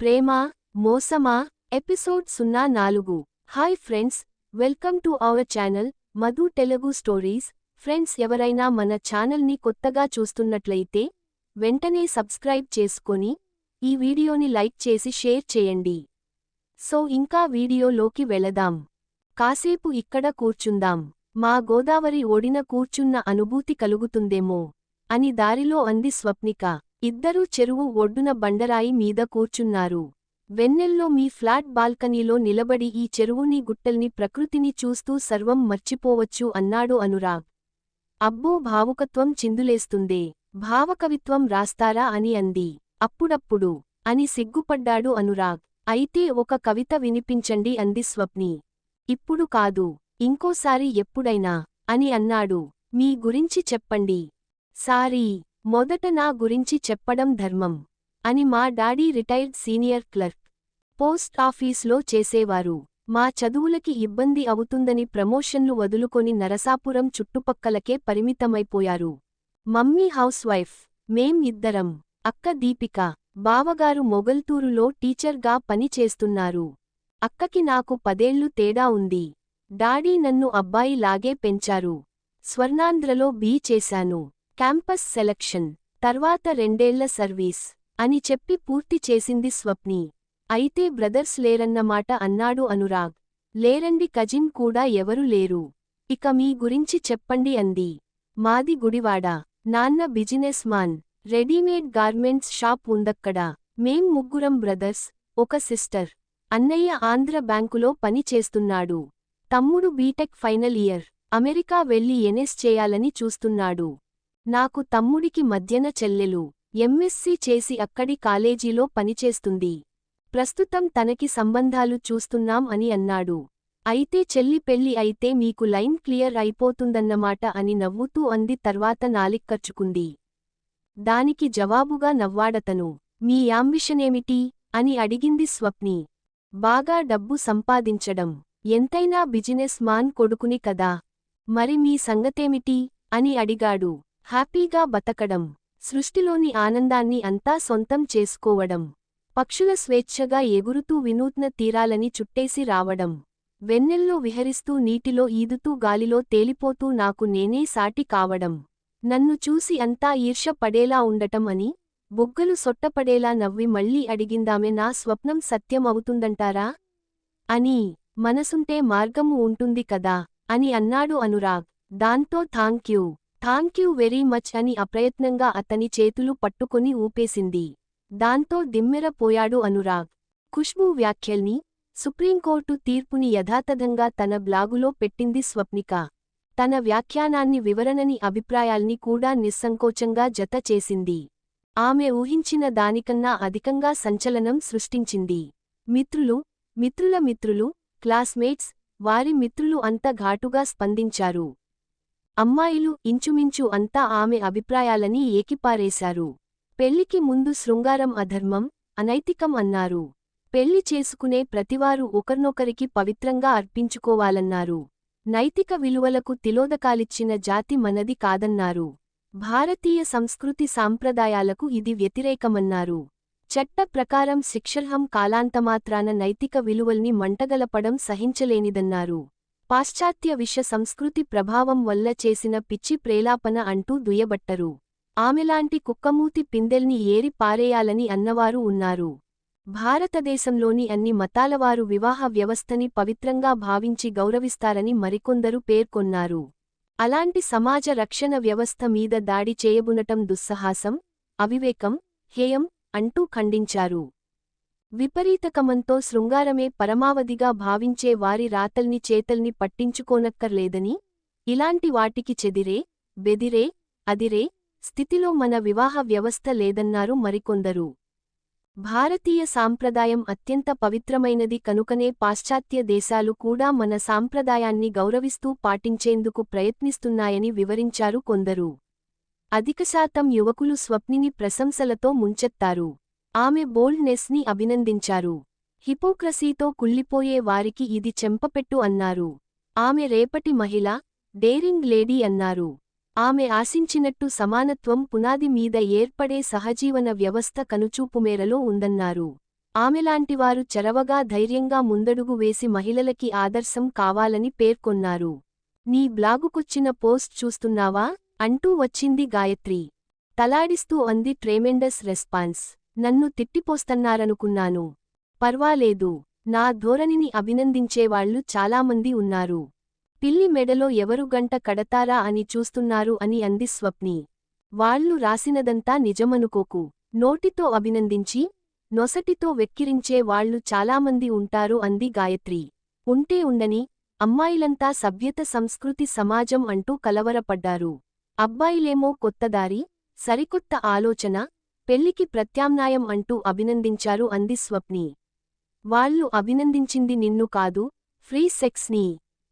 ప్రేమ మోసమా episode సున్నా నాలుగు. Hi friends welcome to our channel Madhu Telugu stories. Friends ఎవరైనా మన ఛానల్ని కొత్తగా చూస్తున్నట్లయితే వెంటనే సబ్స్క్రైబ్ చేసుకొని ఈ వీడియోని లైక్ చేసి షేర్ చేయండి. సో ఇంకా వీడియోలోకి వెళదాం. కాసేపు ఇక్కడ కూర్చుందాం. మా గోదావరి ఓడిన కూర్చున్న అనుభూతి కలుగుతుందేమో అని దారిలో అంది స్వప్నిక. ఇద్దరూ చెరువు ఒడ్డున బండరాయి మీద కూర్చున్నారు. వెన్నెల్లో మీ ఫ్లాట్ బాల్కనీలో నిలబడి ఈ చెరువుని గుట్టల్ని ప్రకృతిని చూస్తూ సర్వం మర్చిపోవచ్చు అన్నాడు అనురాగ్. అబ్బో భావుకత్వం చిందులేస్తుందే. భావకవిత్వం రాస్తారా అని అంది. అప్పుడప్పుడు అని సిగ్గుపడ్డాడు అనురాగ్. అయితే ఒక కవిత వినిపించండి అంది స్వప్ని. ఇప్పుడు కాదు ఇంకోసారి ఎప్పుడైనా అని అన్నాడు. మీ గురించి చెప్పండి. సారీ. మొదట నా గురించి చెప్పడం ధర్మం అని మా daddy retired senior clerk post ఆఫీస్లో చేసేవారు. మా చదువులకి ఇబ్బంది అవుతుందని ప్రమోషన్లు వదులుకొని నరసాపురం చుట్టుపక్కలకే పరిమితమైపోయారు. మమ్మీ హౌస్ వైఫ్ మేం ఇద్దరం అక్క దీపిక బావగారు మొగల్తూరులో టీచర్గా పనిచేస్తున్నారు అక్కకి నాకు పదేళ్ళు తేడా ఉంది. డాడీ నన్ను అబ్బాయిలాగే పెంచారు. స్వర్ణాంధ్రలో బీ చేశాను. క్యాంపస్ సెలక్షన్ తర్వాత రెండేళ్ళ సర్వీస్ అని చెప్పి పూర్తి చేసింది స్వప్ని. అయితే బ్రదర్స్ లేరన్నమాట అన్నాడు అనురాగ్. లేరండి కజిన్ కూడా ఎవరు లేరు. ఇక మీ గురించి చెప్పండి అంది. మాది గుడివాడ. నాన్న businessman readymade garments shop ఉందక్కడ. మేం ముగ్గురం బ్రదర్స్ ఒక సిస్టర్. అన్నయ్య ఆంధ్ర బ్యాంకులో పని చేస్తున్నాడు. తమ్ముడు బీటెక్ ఫైనల్ ఇయర్. అమెరికా వెళ్ళి ఎనెస్ చేయాలని చూస్తున్నాడు. నాకు తమ్ముడికి మధ్యన చెల్లెలు ఎంఎస్సీ చేసి అక్కడి కాలేజీలో పనిచేస్తుంది. ప్రస్తుతం తనకి సంబంధాలు చూస్తున్నాం అని అన్నాడు. అయితే చెల్లి పెళ్ళి అయితే మీకు లైన్ క్లియర్ అయిపోతుందన్నమాట అని నవ్వుతూ అంది తర్వాత నాలిక్కర్చుకుంది. దానికి జవాబుగా నవ్వాడతను. మీ యాంబిషనేమిటి అని అడిగింది స్వప్ని. బాగా డబ్బు సంపాదించడం. ఎంతైనా బిజినెస్ మాన్ కొడుకుని కదా. మరి మీ సంగతేమిటి? అని అడిగాడు. హ్యాపీగా బతకడం సృష్టిలోని ఆనందాన్ని అంతా సొంతం చేసుకోవడం పక్షుల స్వేచ్ఛగా ఎగురుతూ వినూత్న తీరాలని చుట్టేసి రావడం వెన్నెల్లో విహరిస్తూ నీటిలో ఈదుతూ గాలిలో తేలిపోతూ నాకు నేనే సాటి కావడం నన్ను చూసి అంతా ఈర్ష పడేలా ఉండటం అని బొగ్గలు సొట్టపడేలా నవ్వి మళ్ళీ అడిగిందామె నా స్వప్నం సత్యం అవుతుందంటారా అని మనసుంటే మార్గము ఉంటుంది కదా అని అన్నాడు అనురాగ్ దాంతో థాంక్యూ. థాంక్యూ వెరీ మచ్ అని అప్రయత్నంగా అతని చేతులు పట్టుకొని ఊపేసింది. దాంతో దిమ్మెరపోయాడు అనురాగ్. ఖుష్బూ వ్యాఖ్యల్ని సుప్రీంకోర్టు తీర్పుని యథాతథంగా తన బ్లాగులో పెట్టింది స్వప్నిక. తన వ్యాఖ్యానాన్ని వివరణని అభిప్రాయాల్ని కూడా నిస్సంకోచంగా జత చేసింది. ఆమె ఊహించిన దానికన్నా అధికంగా సంచలనం సృష్టించింది. మిత్రులు మిత్రుల మిత్రులు క్లాస్మేట్స్ వారి మిత్రులు అంత ఘాటుగా స్పందించారు. అమ్మాయిలు ఇంచుమించు అంతా ఆమె అభిప్రాయాలని ఏకిపారేశారు. పెళ్ళికి ముందు శృంగారం అధర్మం అనైతికం అన్నారు. పెళ్ళి చేసుకునే ప్రతివారు ఒకరినొకరికి పవిత్రంగా అర్పించుకోవాలన్నారు. నైతిక విలువలకు తిలోదకాలిచ్చిన జాతి మనది కాదన్నారు. భారతీయ సంస్కృతి సాంప్రదాయాలకు ఇది వ్యతిరేకమన్నారు. చట్ట ప్రకారం శిక్షర్హం కాలాంతమాత్రాన నైతిక విలువల్ని మంటగలపడం సహించలేనిదన్నారు. పాశ్చాత్య విష సంస్కృతి ప్రభావం వల్ల చేసిన పిచ్చి ప్రేలాపన అంటూ దుయ్యబట్టరు. ఆమెలాంటి కుక్కమూతి పిందెల్ని ఏరి పారేయాలని అన్నవారు ఉన్నారు. భారతదేశంలోని అన్ని మతాలవారు వివాహ వ్యవస్థని పవిత్రంగా భావించి గౌరవిస్తారని మరికొందరు పేర్కొన్నారు. అలాంటి సమాజ రక్షణ వ్యవస్థ మీద దాడి చేయబునటం దుస్సహాసం అవివేకం హేయం అంటూ ఖండించారు. విపరీతకమంతో శృంగారమే పరమావధిగా భావించే వారి రాతల్ని చేతల్ని పట్టించుకోనక్కర్లేదని ఇలాంటి వాటికి చెదిరే బెదిరే అదిరే స్థితిలో మన వివాహ వ్యవస్థ లేదన్నారు మరికొందరు. భారతీయ సాంప్రదాయం అత్యంత పవిత్రమైనది కనుకనే పాశ్చాత్య దేశాలు కూడా మన సాంప్రదాయాన్ని గౌరవిస్తూ పాటించేందుకు ప్రయత్నిస్తున్నాయని వివరించారు కొందరు. అధికశాతం యువకులు స్వప్నిని ప్రశంసలతో ముంచెత్తారు. ఆమె బోల్డ్నెస్ని అభినందించారు. హిపోక్రసీతో కుళ్ళిపోయే వారికి ఇది చెంపపెట్టు అన్నారు. ఆమె రేపటి మహిళ డేరింగ్ లేడీ అన్నారు. ఆమె ఆశించినట్టు సమానత్వం పునాది మీద ఏర్పడే సహజీవన వ్యవస్థ కనుచూపుమేరలో ఉందన్నారు. ఆమెలాంటివారు చరవగా ధైర్యంగా ముందడుగు వేసి మహిళలకి ఆదర్శం కావాలని పేర్కొన్నారు. నీ బ్లాగుకొచ్చిన పోస్ట్ చూస్తున్నావా? అంటూ వచ్చింది గాయత్రి. తలాడిస్తూ అంది ట్రేమెండస్ రెస్పాన్స్. నన్ను తిట్టిపోస్తన్నారనుకున్నాను. పర్వాలేదు నా ధోరణిని అభినందించేవాళ్ళు చాలామంది ఉన్నారు. పిల్లి మెడలో ఎవరు గంట కడతారా అని చూస్తున్నారు అని అంది స్వప్ని. వాళ్ళు రాసినదంతా నిజమనుకోకు. నోటితో అభినందించి నొసటితో వెక్కిరించే వాళ్ళు చాలామంది ఉంటారు అంది గాయత్రి. ఉంటే ఉండని అమ్మాయిలంతా సభ్యత సంస్కృతి సమాజం అంటూ కలవరపడ్డారు. అబ్బాయిలేమో కొత్తదారి సరికొత్త ఆలోచన పెళ్ళికి ప్రత్యామ్నాయం అంటూ అభినందించారు అంది స్వప్ని. వాళ్ళు అభినందించింది నిన్ను కాదు ఫ్రీ సెక్స్ని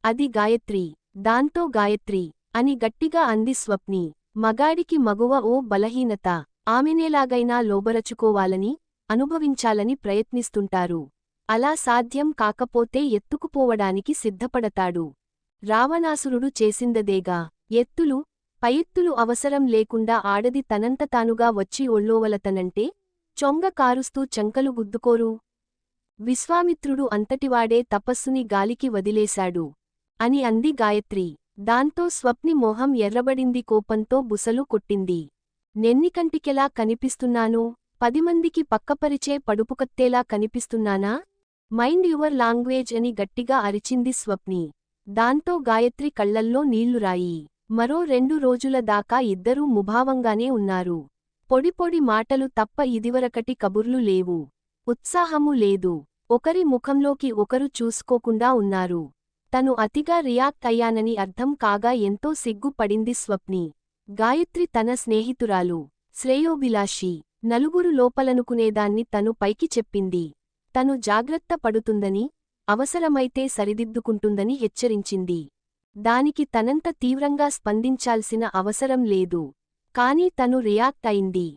అది గాయత్రి. దాంతో గాయత్రి అని గట్టిగా అంది స్వప్ని. మగాడికి మగువ ఓ బలహీనత. ఆమెనేలాగైనా లోబరచుకోవాలని అనుభవించాలని ప్రయత్నిస్తుంటారు. అలా సాధ్యం కాకపోతే ఎత్తుకుపోవడానికి సిద్ధపడతాడు. రావణాసురుడు చేసిందదేగా. ఎత్తులు పైత్తులు అవసరం లేకుండా ఆడది తనంత తానుగా వచ్చి ఒళ్ళోవలతనంటే చొంగ కారుస్తూ చంకలు గుద్దుకోరు. విశ్వామిత్రుడు అంతటివాడే తపస్సుని గాలికి వదిలేశాడు. అని అంది గాయత్రి. దాంతో స్వప్ని మోహం ఎర్రబడింది కోపంతో బుసలు కొట్టింది. నెన్నికంటికెలా కనిపిస్తున్నాను? పదిమందికి పక్కపరిచే పడుపుకత్తేలా కనిపిస్తున్నానా? మైండ్ యువర్ లాంగ్వేజ్ అని గట్టిగా అరిచింది స్వప్ని. దాంతో గాయత్రి కళ్ళల్లో నీళ్ళురాయి మరో రెండు రోజుల దాకా ఇద్దరూ ముభావంగానే ఉన్నారు. పొడి పొడి మాటలు తప్ప ఇదివరకటి కబుర్లు లేవు. ఉత్సాహము లేదు. ఒకరి ముఖంలోకి ఒకరు చూసుకోకుండా ఉన్నారు. తను అతిగా రియాక్ట్ అయ్యానని అర్థం కాగా ఎంతో సిగ్గుపడింది స్వప్ని. గాయత్రి తన స్నేహితురాలు శ్రేయోభిలాషి నలుగురు లోపలనుకునేదాన్ని తను పైకి చెప్పింది. తను జాగ్రత్త పడుతుందని అవసరమైతే సరిదిద్దుకుంటుందని హెచ్చరించింది. దానికి తనంత తీవ్రంగా స్పందించాల్సిన అవసరం లేదు. కాని తను రియాక్ట్ అయింది.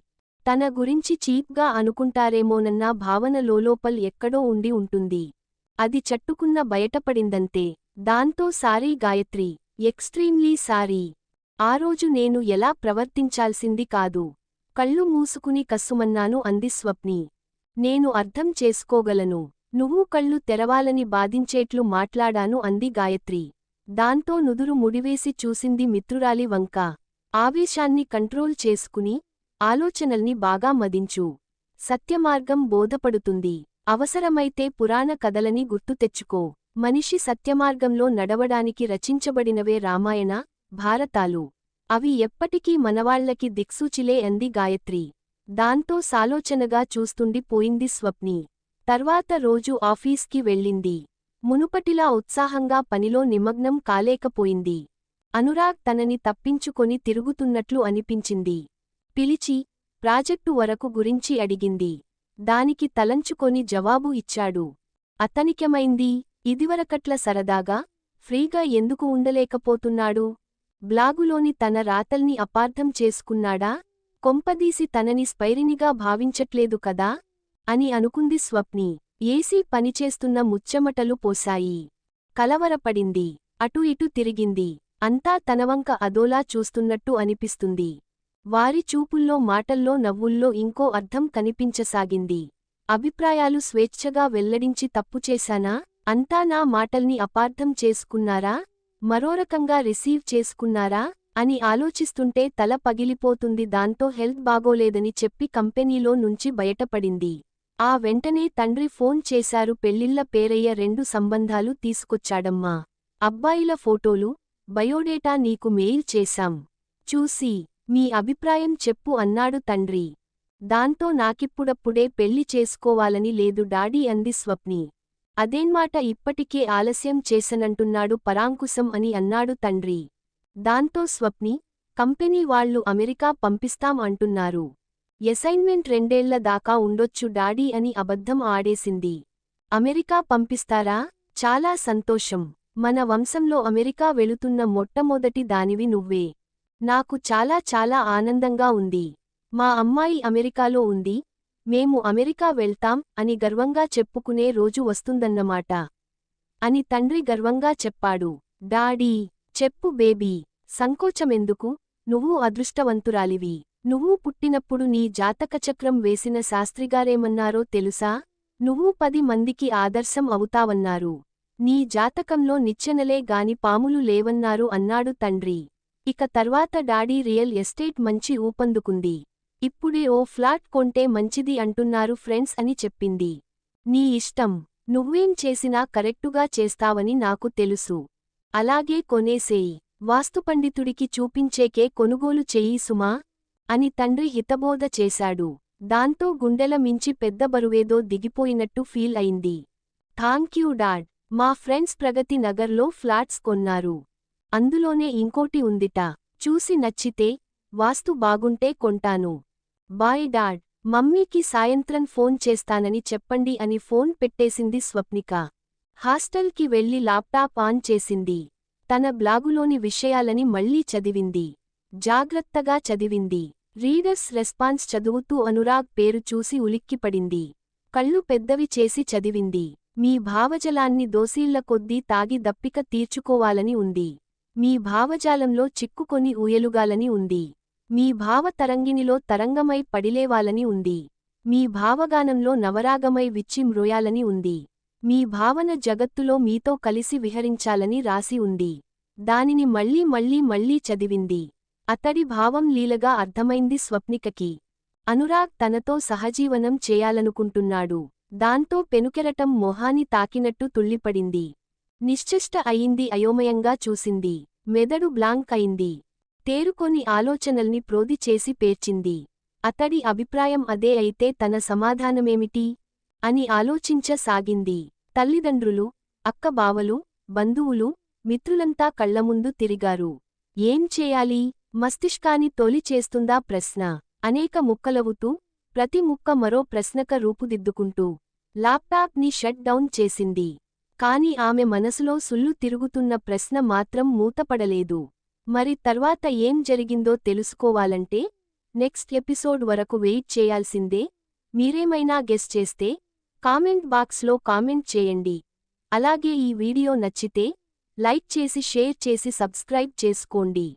తన గురించి చీప్గా అనుకుంటారేమోనన్న భావన లోలోపల్ ఎక్కడో ఉండి ఉంటుంది. అది చట్టుకున్న బయటపడిందంతే. దాంతో సారీ గాయత్రి ఎక్స్ట్రీమ్లీ సారీ. ఆ రోజు నేను ఎలా ప్రవర్తించాల్సింది కాదు. కళ్ళు మూసుకుని కస్సుమన్నాను అంది స్వప్ని. నేను అర్థం చేసుకోగలను. నువ్వు కళ్ళు తెరవాలని బాధించేట్లు మాట్లాడాను అంది గాయత్రి. దాంతో నుదురు ముడివేసి చూసింది మిత్రురాలి వంక. ఆవేశాన్ని కంట్రోల్ చేసుకుని ఆలోచనల్ని బాగా మదించు. సత్యమార్గం బోధపడుతుంది. అవసరమైతే పురాణ కథలని గుర్తు తెచ్చుకో. మనిషి సత్యమార్గంలో నడవడానికి రచించబడినవే రామాయణ భారతాలు. అవి ఎప్పటికీ మనవాళ్ళకి దిక్సూచిలే అంది గాయత్రి. దాంతో సాలోచనగా చూస్తుండి పోయింది స్వప్ని. తర్వాత రోజు ఆఫీస్కి వెళ్ళింది. మునుపటిలా ఉత్సాహంగా పనిలో నిమగ్నం కాలేకపోయింది. అనురాగ్ తనని తప్పించుకొని తిరుగుతున్నట్లు అనిపించింది. పిలిచి ప్రాజెక్టు వరకు గురించి అడిగింది. దానికి తలంచుకొని జవాబు ఇచ్చాడు. అతనికెమైంది? ఇదివరకట్ల సరదాగా ఫ్రీగా ఎందుకు ఉండలేకపోతున్నాడు? బ్లాగులోని తన రాతల్ని అపార్థం చేసుకున్నాడా? కొంపదీసి తనని స్పైరినిగా భావించట్లేదు కదా? అని అనుకుంది స్వప్ని. ఏసీ పనిచేస్తున్న ముచ్చెమటలు పోశాయి. కలవరపడింది. అటు ఇటు తిరిగింది. అంతా తనవంక అదోలా చూస్తున్నట్టు అనిపిస్తుంది. వారి చూపుల్లో మాటల్లో నవ్వుల్లో ఇంకో అర్థం కనిపించసాగింది. అభిప్రాయాలు స్వేచ్ఛగా వెల్లడించి తప్పుచేశానా అంతా నా మాటల్ని అపార్థం చేసుకున్నారా? మరోరకంగా రిసీవ్ చేసుకున్నారా? అని ఆలోచిస్తుంటే తల పగిలిపోతుంది. దాంతో హెల్త్ బాగోలేదని చెప్పి కంపెనీలో నుంచి బయటపడింది. ఆ వెంటనే తండ్రి ఫోన్ చేశారు. పెళ్ళిళ్ళ పేరయ్య రెండు సంబంధాలు తీసుకొచ్చాడమ్మా. అబ్బాయిల ఫోటోలు బయోడేటా నీకు మెయిల్ చేశాం. చూసి మీ అభిప్రాయం చెప్పు అన్నాడు తండ్రి. దాంతో నాకిప్పుడప్పుడే పెళ్ళి చేసుకోవాలని లేదు డాడీ అంది స్వప్ని. అదేన్మాట ఇప్పటికే ఆలస్యం చేసనంటున్నాడు పరాంకుశం అని అన్నాడు తండ్రి. దాంతో స్వప్ని కంపెనీ వాళ్ళు అమెరికా పంపిస్తాం అంటున్నారు. ఎసైన్మెంట్ రెండేళ్ళ దాకా ఉండొచ్చు డాడీ అని అబద్ధం ఆడేసింది. అమెరికా పంపిస్తారా? చాలా సంతోషం. మన వంశంలో అమెరికా వెళుతున్న మొట్టమొదటి దానివి నువ్వే. నాకు చాలా చాలా ఆనందంగా ఉంది. మా అమ్మాయి అమెరికాలో ఉంది. మేము అమెరికా వెళ్తాం అని గర్వంగా చెప్పుకునే రోజు వస్తుందన్నమాట. అని తండ్రి గర్వంగా చెప్పాడు. డాడీ చెప్పు బేబీ. సంకోచమెందుకు? నువ్వు అదృష్టవంతురాలివి. నువ్వు పుట్టినప్పుడు నీ జాతకచక్రం వేసిన శాస్త్రిగారేమన్నారో తెలుసా? నువ్వు పది మందికి ఆదర్శం అవుతావన్నారు. నీ జాతకంలో నిచ్చెనలే గాని పాములు లేవన్నారు అన్నాడు తండ్రి. ఇక తర్వాత డాడీ రియల్ ఎస్టేట్ మంచి ఊపందుకుంది. ఇప్పుడే ఓ ఫ్లాట్ కొంటే మంచిది అంటున్నారు ఫ్రెండ్స్ అని చెప్పింది. నీ ఇష్టం. నువ్వేం చేసినా కరెక్టుగా చేస్తావని నాకు తెలుసు. అలాగే కొనేసేయి. వాస్తుపండితుడికి చూపించేకే కొనుగోలు చెయ్యి సుమా. అని తండ్రి హితబోధ చేశాడు. దాంతో గుండెల మించి పెద్ద బరువేదో దిగిపోయినట్టు ఫీల్ అయింది. Thank you dad. మా ఫ్రెండ్స్ ప్రగతి నగర్లో ఫ్లాట్స్ కొన్నారు. అందులోనే ఇంకోటి ఉందిట. చూసి నచ్చితే వాస్తు బాగుంటే కొంటాను. Bye dad. మమ్మీకి సాయంత్రం ఫోన్ చేస్తానని చెప్పండి అని ఫోన్ పెట్టేసింది స్వప్నిక. హాస్టల్కి వెళ్ళి ల్యాప్టాప్ ఆన్ చేసింది. తన బ్లాగులోని విషయాలని మళ్ళీ చదివింది. జాగ్రత్తగా చదివింది. రీడర్స్ రెస్పాన్స్ చదువుతూ అనురాగ్ పేరు చూసి ఉలిక్కిపడింది. కళ్ళు పెద్దవి చేసి చదివింది. మీ భావజలాన్ని దోసీళ్ళ కొద్దీ తాగి దప్పిక తీర్చుకోవాలని ఉంది. మీ భావజాలంలో చిక్కుకొని ఊయలుగాలని ఉంది. మీ భావతరంగిణిలో తరంగమై పడిలేవాలని ఉంది. మీ భావగానంలో నవరాగమై విచ్చి మ్రోయాలని ఉంది. మీ భావన జగత్తులో మీతో కలిసి విహరించాలని రాసి ఉంది. దానిని మళ్ళీ మళ్ళీ మళ్ళీ చదివింది. అతడి భావం లీలగా అర్థమైంది స్వప్నికకి. అనురాగ్ తనతో సహజీవనం చేయాలనుకుంటున్నాడు. దాంతో పెనుకెరటం మొహాని తాకినట్టు తుళ్ళిపడింది. నిశ్చిష్ట అయింది అయోమయంగా చూసింది. మెదడు బ్లాంక్ అయింది. తేరుకొని ఆలోచనల్ని ప్రోది చేసి పేర్చింది. అతడి అభిప్రాయం అదే అయితే తన సమాధానమేమిటి? అని ఆలోచించసాగింది. తల్లిదండ్రులు అక్కబావలు బంధువులు మిత్రులంతా కళ్ళముందు తిరిగారు. ఏం చేయాలి? మస్తిష్కాని తొలి చేస్తుందా ప్రశ్న. అనేక ముక్కలవుతూ ప్రతి ముక్క మరో ప్రశ్నక రూపుదిద్దుకుంటూ ల్యాప్టాప్ని షట్ డౌన్ చేసింది. కాని ఆమె మనసులో సుల్లు తిరుగుతున్న ప్రశ్న మాత్రం మూతపడలేదు. మరి తర్వాత ఏం జరిగిందో తెలుసుకోవాలంటే నెక్స్ట్ ఎపిసోడ్ వరకు వెయిట్ చేయాల్సిందే. మీరేమైనా గెస్ చేస్తే కామెంట్ బాక్స్లో కామెంట్ చేయండి. అలాగే ఈ వీడియో నచ్చితే లైక్ చేసి షేర్ చేసి సబ్స్క్రైబ్ చేసుకోండి.